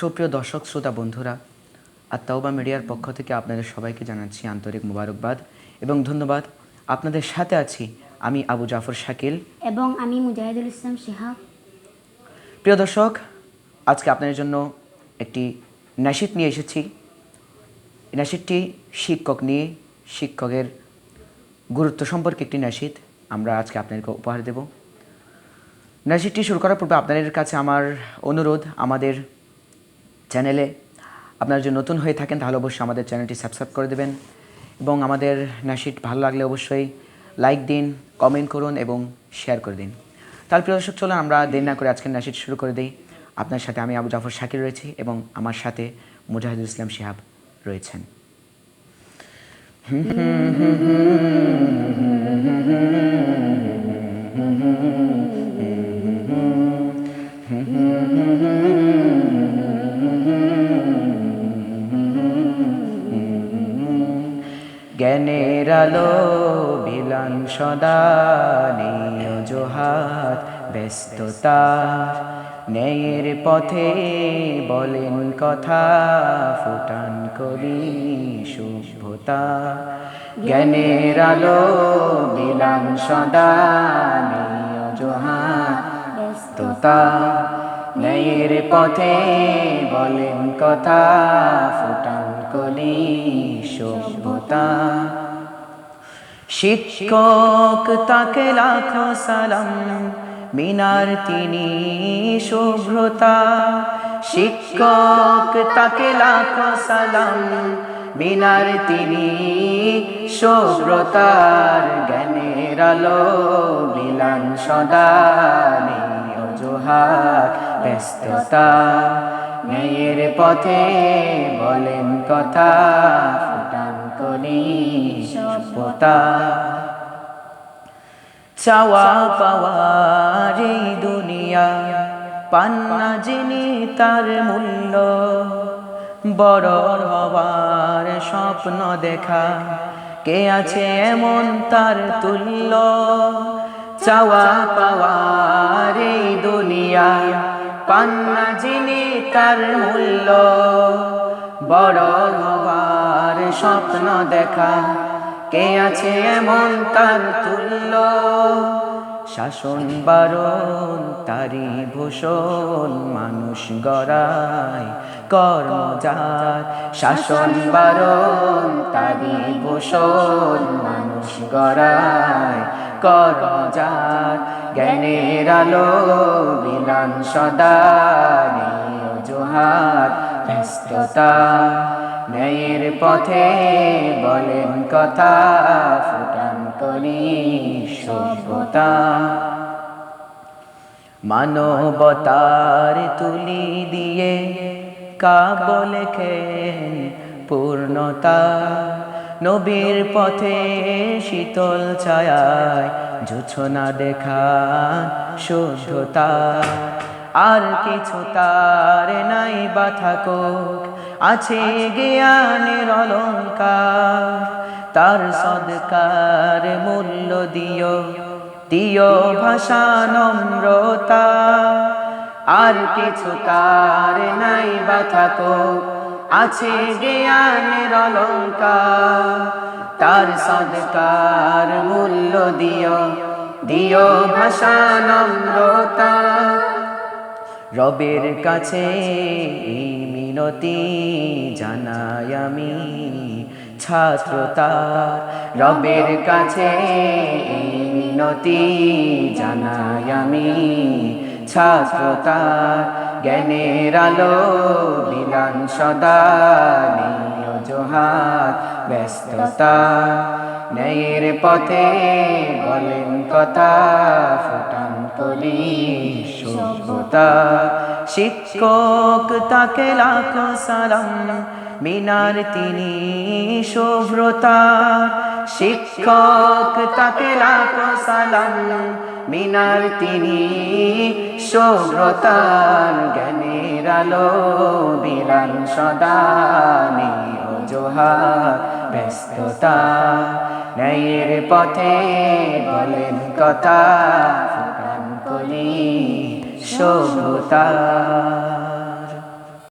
সুপ্রিয় দর্শক শ্রোতা বন্ধুরা আত্মাওবা মিডিয়ার পক্ষ থেকে আপনাদের সবাইকে জানাচ্ছি আন্তরিক মোবারকবাদ এবং ধন্যবাদ। আপনাদের সাথে আছি আমি আবু জাফর শাকিল। এবং আমি মুজাহিদুল ইসলাম শিহাব প্রিয় দর্শক আজকে আপনাদের জন্য একটি নাসিদ নিয়ে এসেছি। নাসিদটি শিক্ষক নিয়ে শিক্ষকের গুরুত্ব সম্পর্কে একটি নাসিদ। আমরা আজকে আপনাদেরকে উপহার দেব। নাসিদটি শুরু করার পূর্বে আপনাদের কাছে আমার অনুরোধ আমাদের চ্যানেলে আপনারা যদি নতুন হয়ে থাকেন তাহলে অবশ্যই আমাদের চ্যানেলটি সাবস্ক্রাইব করে দেবেন এবং আমাদের নাসিড ভালো লাগলে অবশ্যই লাইক দিন কমেন্ট করুন এবং শেয়ার করে দিন তাহলে প্রিয় দর্শক চলুন আমরা দেরি না করে আজকের নাসিড শুরু করে দিই আপনার সাথে আমি আবু জাফর শাকির রয়েছি এবং আমার সাথে মুজাহিদুল ইসলাম শিহাব রয়েছেন জ্ঞানের আলো বিলান সদা নেই অজুহাত, ব্যস্ততা। ন্যায়ের পথে বলেন কথা, ফুটান করি শুভ্রতা জ্ঞানের আলো বিলান সদা নেই অজুহাত, ব্যস্ততা। ন্যায়ের পথে বলেন কথা, ফুটান কলি সভ্যতা। শিক্ষক তাকে লাখো সালাম, মিনার তিনি শুভ্রতা। শিক্ষক তাকে লাখো সালাম, মিনার তিনি শুভ্রতার জ্ঞানের আলো বিলান সদা অজুহাত, ব্যস্ততা। ন্যায়ের পথে বলেন কথা ফুটান কলি সভ্যতা। চাওয়া পাওয়ার দুনিয়া পান্না যিনি তার মূল্য। বড় হবার স্বপ্ন দেখা, কে আছে এমন তার তুল্য? চাওয়া পাওয়ার দুনিয়া পান্না যিনি তার মূল্য। বড় হবার স্বপ্ন দেখা। কে আছে এমন তার তুল্য? শাসন বারণ তারি ভূষণ, মানুষ গড়ায় কর্মজাত শাসন বারণ ভূষণ মানুষ গড়ায় কর্মজাত জ্ঞানের আলো বিলান সদা জোহাত ব্যস্ততা। ন্যায়ের পথে বলেন কথা, ফুটান করি সভ্যতা। মানবতার তুলি দিয়ে কাব লেখেন পূর্ণতা। নবীর পথে শীতল ছায়ায় জুছনা দেখা, শুদ্ধতা। আর কিছু তার নাই বা থাকুক, আছে জ্ঞানের অলঙ্কার। তার সদকার মূল্য দিও দিও ভাষা নম্রতা। আর কিছু তার নাই বা থাকুক আছে জ্ঞানের অলঙ্কার, তার সদকার মূল্য দিও দিও ভাষা নম্রতা। রবের কাছে এই মিনতি জানাই আমি ছাত্রতা রবের কাছে এই মিনতি জানাই আমি ছাত্রতা জ্ঞানের আলো বিলান সদা জোহাত ব্যস্ততা। ন্যায়ের পথে বলেন কথা, ফুটান কলি সভ্যতা। শিক্ষক তাকে লাখ সালাম, মিনার তিনি শুভ্রতা শিক্ষক তাকে লাখ সালাম, মিনার তিনি শুভ্রতার জ্ঞানের আলো বিরান সদা জোহা ব্যস্ততা। ন্যায়ের পথে বলেন কথা কলি সভ্যতা।